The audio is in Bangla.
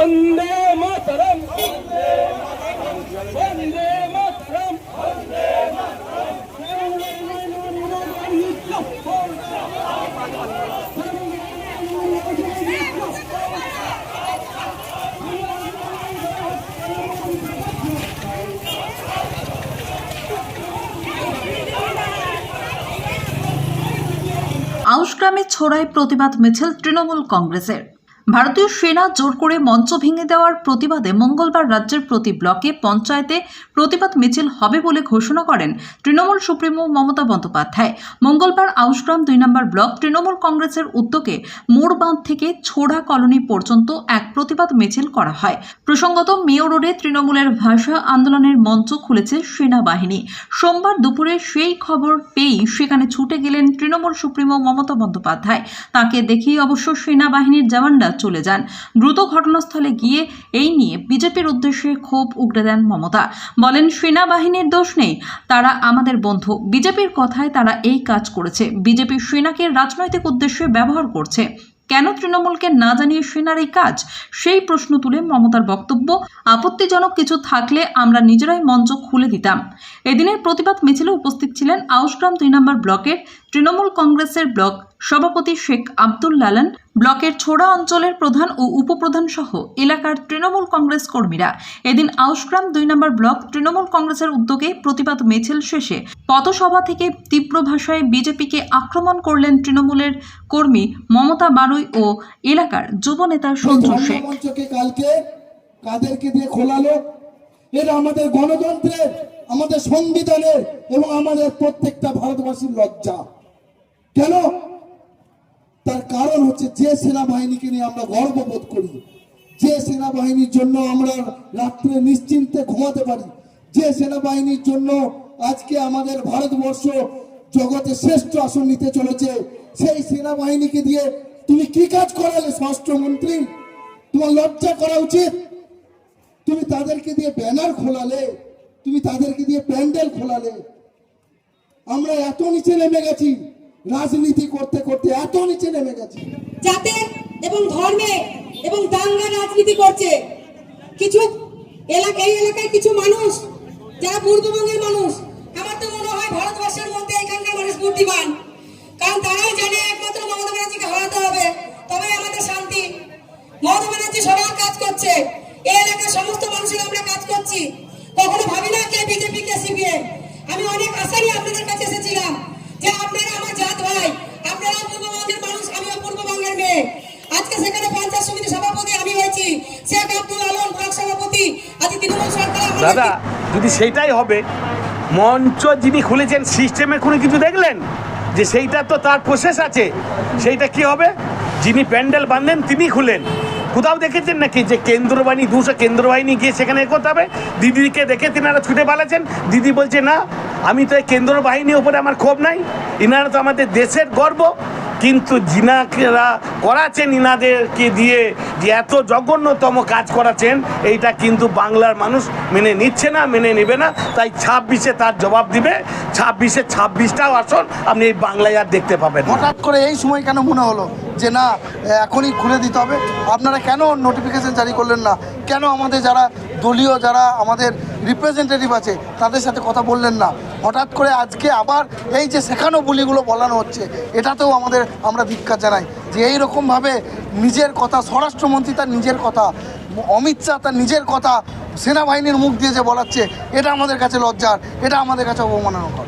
বন্দে মাতরম বন্দে মাতরম আউশগ্রামে ছড়ায় প্রতিবাদ মিছিল তৃণমূল কংগ্রেসের। ভারতীয় সেনা জোর করে মঞ্চ ভেঙে দেওয়ার প্রতিবাদে মঙ্গলবার রাজ্যের প্রতি ব্লকে পঞ্চায়েতে প্রতিবাদ মিছিল হবে বলে ঘোষণা করেন তৃণমূল সুপ্রিমো মমতা বন্দ্যোপাধ্যায়। মঙ্গলবার আউশগ্রাম দুই নম্বর ব্লক তৃণমূল কংগ্রেসের উদ্যোগে মোড়বাঁধ থেকে ছোড়া কলোনি পর্যন্ত এক প্রতিবাদ মিছিল করা হয়। প্রসঙ্গত মেয় রোডে তৃণমূলের ভাষা আন্দোলনের মঞ্চ খুলেছে সেনাবাহিনী। সোমবার দুপুরে সেই খবর পেয়েই সেখানে ছুটে গেলেন তৃণমূল সুপ্রিমো মমতা বন্দ্যোপাধ্যায়। তাকে দেখেই অবশ্য সেনাবাহিনীর জওয়ানরা চলে যান। দ্রুত ঘটনাস্থলে গিয়ে এই নিয়ে বিজেপির উদ্দেশ্যে ক্ষোভ উগড়ে দেন মমতা। বলেন, সেনাবাহিনীর দোষ নেই। তারা আমাদের বন্ধু। বিজেপির কথায় তারা এই কাজ করেছে। বিজেপি সেনাকে রাজনৈতিক উদ্দেশ্যে ব্যবহার করছে। কেন তৃণমূলকে না জানিয়ে সেনার এই কাজ? সেই প্রশ্ন তুলে মমতার বক্তব্য, আপত্তিজনক কিছু থাকলে আমরা নিজেরাই মঞ্চ খুলে দিতাম। এদিনের প্রতিবাদ মিছিলে উপস্থিত ছিলেন আউসগ্রাম দুই নম্বর ব্লকের তৃণমূল কংগ্রেসের ব্লক সভাপতি শেখ আব্দুল লালান ব্লকের ছোড়া অঞ্চলের প্রধান ও উপপ্রধান সহ এলাকার তৃণমূল কংগ্রেস কর্মীরা। এদিন আউসগ্রাম দুই নম্বর ব্লক তৃণমূল কংগ্রেসের উদ্যোগে প্রতিবাদ মিছিল শেষে। পথসভা থেকে তীব্র ভাষায় বিজেপিকে আক্রমণ করলেন তৃণমূলের কর্মী মমতা বারুই ও এলাকার যুব নেতা সঞ্জু শেখ। কালকে কাদেরকে দিয়ে খোলালো? এটা আমাদের গণতন্ত্রের আমাদের সংবিধানের এবং আমাদের প্রত্যেকটা ভারতবাসীর লজ্জা। কেন? তার কারণ হচ্ছে যে সেনাবাহিনীকে নিয়ে আমরা গর্ববোধ করি, যে সেনাবাহিনীর জন্য আমরা রাত্রে নিশ্চিন্তে ঘুমাতে পারি, যে সেনাবাহিনীর জন্য আজকে আমাদের ভারতবর্ষ জগতে শ্রেষ্ঠ আসন নিতে চলেছে, সেই সেনাবাহিনীকে দিয়ে তুমি কি কাজ করালে স্বরাষ্ট্রমন্ত্রী তোমার লজ্জা করা উচিত? তুমি তাদেরকে দিয়ে ব্যানার খোলালে, তুমি তাদেরকে দিয়ে প্যান্ডেল খোলালে, আমরা এত নিচে নেমে গেছি। রাজনীতি করতে করতে এত নিচে নেমে গেছে। জাতে এবং ধর্মে এবং দাঙ্গা রাজনীতি করছে। কিছু এলাকা এই এলাকায় কিছু মানুষ, যারা পূর্ববঙ্গের মানুষ, আমার তো মনে হয় ভারতবর্ষের মধ্যে এখানকার মানুষ বুদ্ধিমান। কারণ তারাই জানে একমাত্র মমতা ব্যানার্জিকে হারাতে হবে। তবে আমাদের শান্তি। মমতা ব্যানার্জি সবার কাজ করছে। এই এলাকার সমস্ত মানুষের আমরা কাজ করছি। কখনো ভাবি না কে বিজেপি, কে সিপিএম। আমি অনেক আশা নিয়ে আপনাদের কাছে এসেছিলাম। দাদা যদি সেইটাই হবে মঞ্চ যিনি খুলেছেন সিস্টেমে কোনো কিছু দেখলেন? যে সেইটা তো তার প্রসেস আছে। সেইটা কি হবে? যিনি প্যান্ডেল বাঁধলেন তিনি খুলেন। কোথাও দেখেছেন নাকি যে কেন্দ্রবাহিনী দুশো কেন্দ্রবাহিনী গিয়ে সেখানে করতে হবে? দিদিকে দেখে তিনারা ছুটে পালাচ্ছেন। দিদি বলছে না আমি তো এই কেন্দ্র বাহিনীর ওপরে আমার ক্ষোভ নাই। ইনারা তো আমাদের দেশের গর্ব। কিন্তু জিনাকেরা করাচ্ছেন ইনাদেরকে দিয়ে যে এত জঘন্যতম কাজ করাচ্ছেন এইটা কিন্তু বাংলার মানুষ মেনে নিচ্ছে না, মেনে নেবে না। তাই ছাব্বিশে তার জবাব দিবে। ছাব্বিশে ছাব্বিশটাও আসন আপনি এই বাংলায় আর দেখতে পাবেন হঠাৎ করে এই সময় কেন মনে হলো যে না এখনই খুলে দিতে হবে? আপনারা কেন নোটিফিকেশন জারি করলেন না? কেন আমাদের যারা দলীয়, যারা আমাদের রিপ্রেজেন্টেটিভ আছে, তাদের সাথে কথা বললেন না? হঠাৎ করে আজকে আবার এই যে শেখানো বলিগুলো বলানো হচ্ছে, এটাতেও আমাদের, আমরা ভিক্ষা জানাই। যে এই রকমভাবে নিজের কথা, স্বরাষ্ট্রমন্ত্রী তার নিজের কথা, অমিত শাহ তার নিজের কথা, সেনাবাহিনীর মুখ দিয়ে যে বলাচ্ছে, এটা আমাদের কাছে লজ্জার, এটা আমাদের কাছে অবমাননাকর।